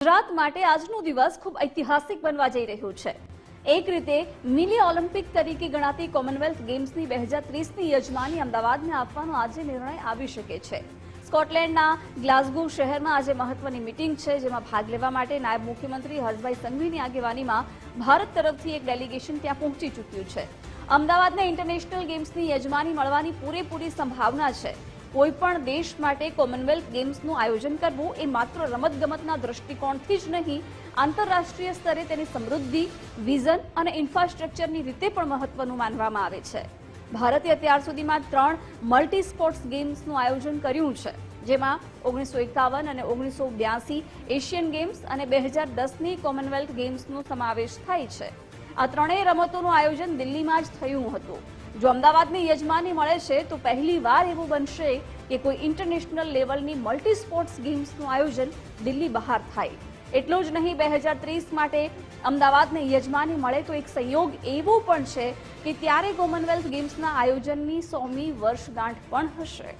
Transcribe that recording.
ગુજરાત માટે આજનો દિવસ ખૂબ ઐતિહાસિક બનવા જઈ રહ્યો છે. એક રીતે, મિની ઓલિમ્પિક તરીકે ગણાતી કોમનવેલ્થ ગેમ્સની બે હજાર ત્રીસની યજમાની અમદાવાદને આપવાનો આજે નિર્ણય આવી શકે છે. સ્કોટલેન્ડના ગ્લાસગો શહેરમાં આજે મહત્વની મિટિંગ છે, જેમાં ભાગ લેવા માટે નાયબ મુખ્યમંત્રી હર્ષભાઈ સંઘવીની આગેવાનીમાં ભારત તરફથી એક ડેલિગેશન ત્યાં પહોંચી ચૂક્યું છે. અમદાવાદને ઇન્ટરનેશનલ ગેમ્સની યજમાની મળવાની પૂરેપૂરી સંભાવના છે. કોઈ પણ દેશ માટે કોમનવેલ્થ ગેમ્સનું આયોજન કરવું એ માત્ર રમતગમતના દ્રષ્ટિકોણથી જ નહીં, આંતરરાષ્ટ્રીય સ્તરે તેની સમૃદ્ધિ, વિઝન અને ઇન્ફ્રાસ્ટ્રક્ચરની રીતે પણ મહત્વનું માનવામાં આવે છે. ભારતે અત્યાર સુધીમાં ત્રણ મલ્ટી સ્પોર્ટ્સ ગેમ્સનું આયોજન કર્યું છે, જેમાં ઓગણીસો એકાવન અને ઓગણીસો બ્યાસી એશિયન ગેમ્સ અને બે હજાર દસની કોમનવેલ્થ ગેમ્સનો સમાવેશ થાય છે. આ ત્રણેય રમતોનું આયોજન દિલ્હીમાં જ થયું હતું. જો અમદાવાદની યજમાની મળે છે, તો પહેલી વાર એવું બનશે કે કોઈ ઇન્ટરનેશનલ લેવલની મલ્ટી સ્પોર્ટ્સ ગેમ્સનું આયોજન દિલ્હી બહાર થાય. એટલું જ નહીં, બે હજાર ત્રીસ માટે અમદાવાદને યજમાની મળે તો એક સંયોગ એવો પણ છે કે ત્યારે કોમનવેલ્થ ગેમ્સના આયોજનની સોમી વર્ષગાંઠ પણ હશે.